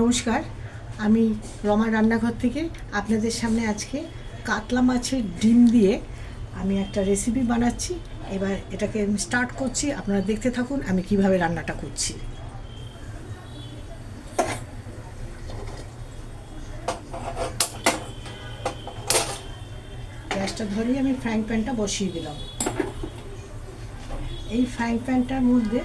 নমস্কার, আমি রমা রান্নাঘর থেকে আপনাদের সামনে আজকে কাতলা মাছের ডিম দিয়ে আমি একটা রেসিপি বানাচ্ছি। এবার এটাকে আমি স্টার্ট করছি। আপনারা দেখতে থাকুন আমি কীভাবে রান্নাটা করছি। গ্যাসটা ধরেই আমি ফ্রাইং প্যানটা বসিয়ে দিলাম। এই ফ্রাইং প্যানটার মধ্যে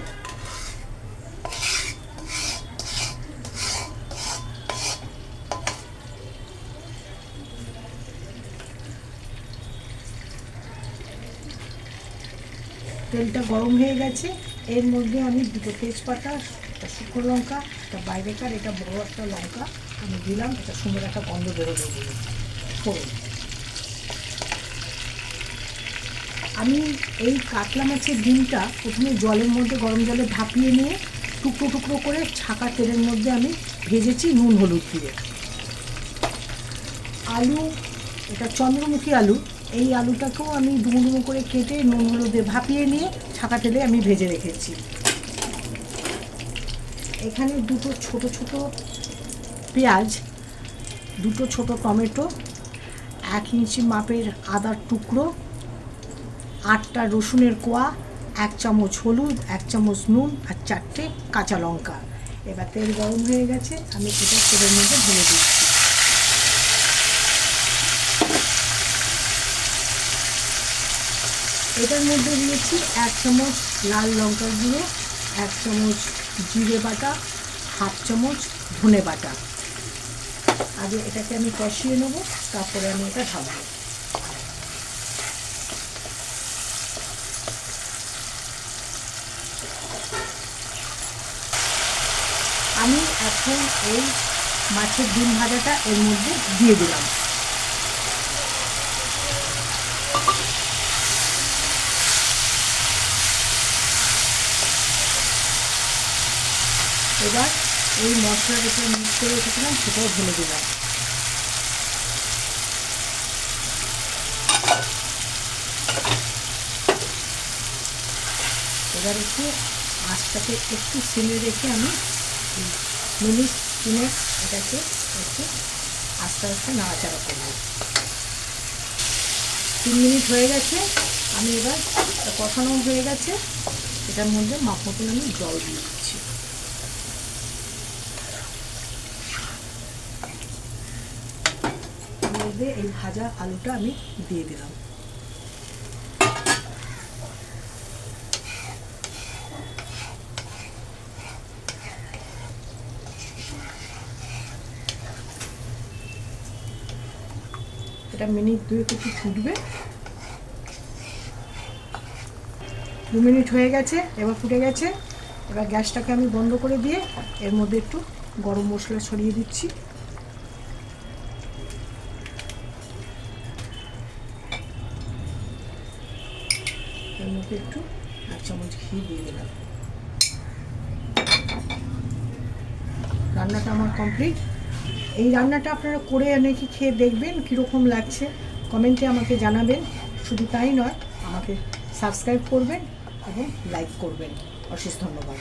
তেলটা গরম হয়ে গেছে। এর মধ্যে আমি দুটো তেজপাতা, একটা শুকনো লঙ্কা, একটা বাইরেকার, এটা বড় একটা লঙ্কা আমি দিলাম, এটা সুন্দর একটা গন্ধ বেরোবে দিল ফোড়ন আমি এই কাতলা মাছের ডিমটা প্রথমে জলের মধ্যে, গরম জলে ভাপিয়ে নিয়ে টুকরো টুকরো করে ছাকা তেলের মধ্যে আমি ভেজেছি নুন, হলুদ দিয়ে। আলু, এটা চন্দ্রমুখী আলু। এই আলুটাকেও আমি ডুমো ডুমো করে কেটে নুন হলুদে ভাপিয়ে নিয়ে ছাকা তেলে আমি ভেজে রেখেছি। এখানে দুটো ছোট ছোট পেঁয়াজ, দুটো ছোট টমেটো, এক ইঞ্চি মাপের আদার টুকরো, আটটা রসুনের কোয়া, এক চামচ হলুদ, এক চামচ নুন আর চারটে কাঁচা লঙ্কা। এবার তেল গরম হয়ে গেছে, আমি এটা তেলের মধ্যে ঢেলে দিচ্ছি। এটার মধ্যে দিয়েছি এক চামচ লাল লঙ্কার গুঁড়ো, এক চামচ জিরে বাটা, হাফ চামচ ধনে বাটা। আগে এটাকে আমি কষিয়ে নেব, তারপরে আমি এটা ঢালবো। আমি এখন এই মাছের ডিম ভাজাটা এর মধ্যে দিয়ে দিলাম। এবার এই মশলা যেটা মিক্স করে রেখেছিলাম, সেটাও ঢেলে দিলাম। এবার একটু আঁচটাকে একটু সিমে রেখে আমি মিনিট তিনেক এটাকে একটু আস্তে আস্তে নাড়াচাড়া করব তিন মিনিট হয়ে গেছে, আমি এবার কষানো হয়ে গেছে, এটার মধ্যে মতন আমি জল দিয়ে দিচ্ছি এর মধ্যে এই ভাজা আলুটা আমি দিয়ে দিলাম। এটা মিনিট দুই একটু ফুটবে। দু মিনিট হয়ে গেছে, এবার ফুটে গেছে। এবার গ্যাসটাকে আমি বন্ধ করে দিয়ে এর মধ্যে একটু গরম মশলা ছড়িয়ে দিচ্ছি। এর মধ্যে একটু এক চামচ ঘি দিয়ে দিলাম। রান্নাটা আমার কমপ্লিট এই রান্নাটা আপনারা করে নাকি খেয়ে দেখবেন, কীরকম লাগছে, কমেন্টে আমাকে জানাবেন। শুধু তাই নয়, আমাকে সাবস্ক্রাইব করবেন এবং লাইক করবেন। অশেষ ধন্যবাদ।